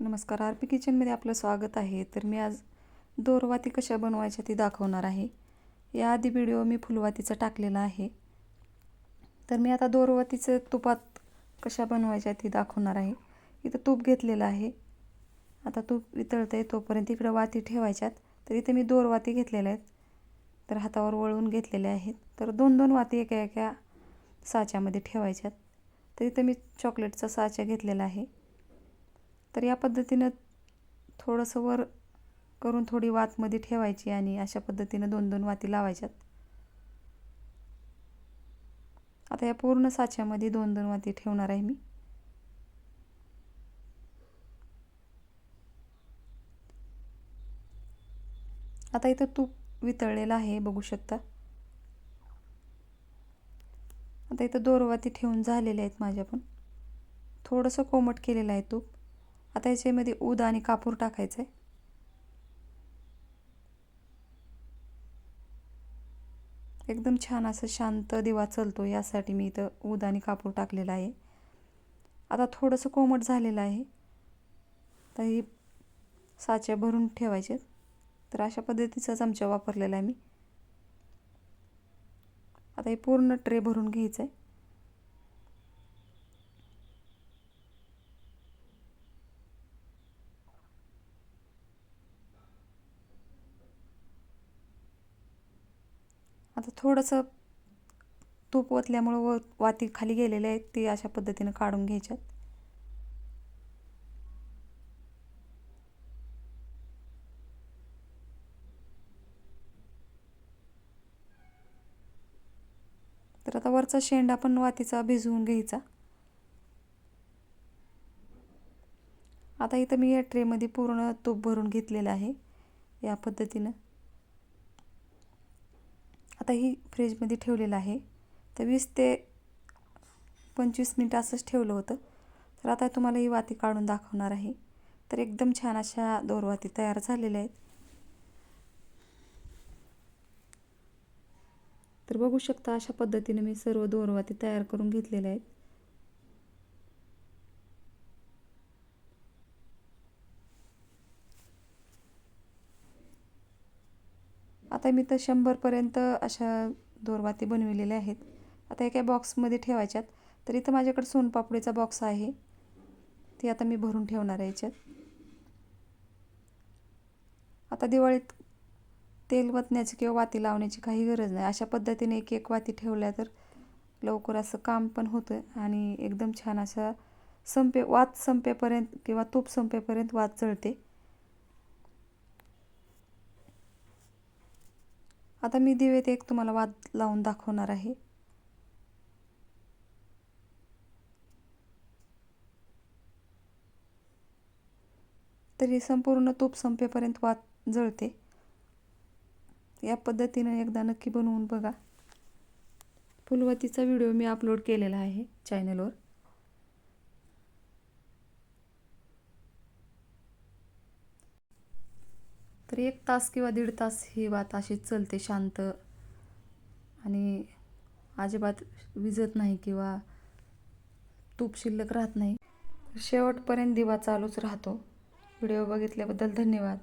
नमस्कार R P किचनमध्ये आपलं स्वागत आहे. तर मी आज दोरवाती कशा बनवायच्या ती दाखवणार आहे. याआधी व्हिडिओ मी फुलवातीचा टाकलेला आहे. तर मी आता दोरवातीचं तुपात कशा बनवायच्या ती दाखवणार आहे. इथं तूप घेतलेलं आहे. आता तूप वितळतं आहे तोपर्यंत इकडं वाती ठेवायच्यात. तर इथे मी दोरवाती घेतलेल्या आहेत. तर हातावर वळवून घेतलेल्या आहेत. तर दोन दोन वाती एका एका साच्यामध्ये ठेवायच्यात. तर इथं मी चॉकलेटचा साचा घेतलेला आहे. तर या पद्धतीनं थोडंसं वर करून थोडी वातमध्ये ठेवायची आणि अशा पद्धतीनं दोन दोन वाती लावायच्यात. आता या पूर्ण साच्यामध्ये दोन दोन वाती ठेवणार आहे मी. आता इथं तूप वितळलेलं आहे बघू शकता. आता इथं दोरवाती ठेवून झालेले आहेत माझ्या पण थोडंसं कोमट केलेलं आहे तूप. आता याच्यामध्ये उद आणि कापूर टाकायचं आहे एकदम छान असं शांत दिवा चलतो यासाठी मी इथं उद आणि कापूर टाकलेला आहे. आता थोडंसं कोमट झालेलं आहे. तर ही साच्या भरून ठेवायचे तर अशा पद्धतीचा चमचा वापरलेला आहे मी. आता हे पूर्ण ट्रे भरून घ्यायचं आहे आता थोडंसं तूप ओतल्यामुळं व वाती खाली गेलेले आहेत ती अशा पद्धतीनं काढून घ्यायच्यात. तर आता वरचा शेंडा पण वातीचा भिजवून घ्यायचा. आता इथं मी या ट्रेमध्ये पूर्ण तूप भरून घेतलेलं आहे या पद्धतीनं. आताही फ्रीजमध्ये ठेवलेलं आहे. तर वीस ते पंचवीस मिनटं असंच ठेवलं होतं. तर आता तुम्हाला ही वाती काढून दाखवणार आहे. तर एकदम छान अशा दोरवाती तयार झालेल्या आहेत. तर बघू शकता अशा पद्धतीने मी सर्व दोरवाती तयार करून घेतलेल्या आहेत. आता मी तर शंभरपर्यंत अशा दोरवाती बनविलेल्या आहेत. आता एका बॉक्समध्ये ठेवायच्यात. तर इथं माझ्याकडे सोनपापडीचा बॉक्स आहे. ती आता मी भरून ठेवणार आहे याच्यात. आता दिवाळीत तेल वतण्याची किंवा वाती लावण्याची काही गरज नाही. अशा पद्धतीने एक एक वाती ठेवल्या तर लवकर असं काम पण होतं आणि एकदम छान असा संपे वात संपेपर्यंत किंवा तूप संपेपर्यंत वात जळते. आता मी दिवेत एक तुम्हाला वाद लावून दाखवणार आहे. तरी संपूर्ण तूप संपेपर्यंत वात जळते. या पद्धतीनं एकदा नक्की बनवून बघा. फुलवतीचा व्हिडिओ मी अपलोड केलेला आहे चॅनलवर तर एक तास किंवा दीड तास ही वात अशीच चलते शांत. आणि अजिबात विजत नाही किंवा तूप शिल्लक राहत नाही. शेवटपर्यंत दिवा चालूच राहतो. व्हिडिओ बघितल्याबद्दल धन्यवाद.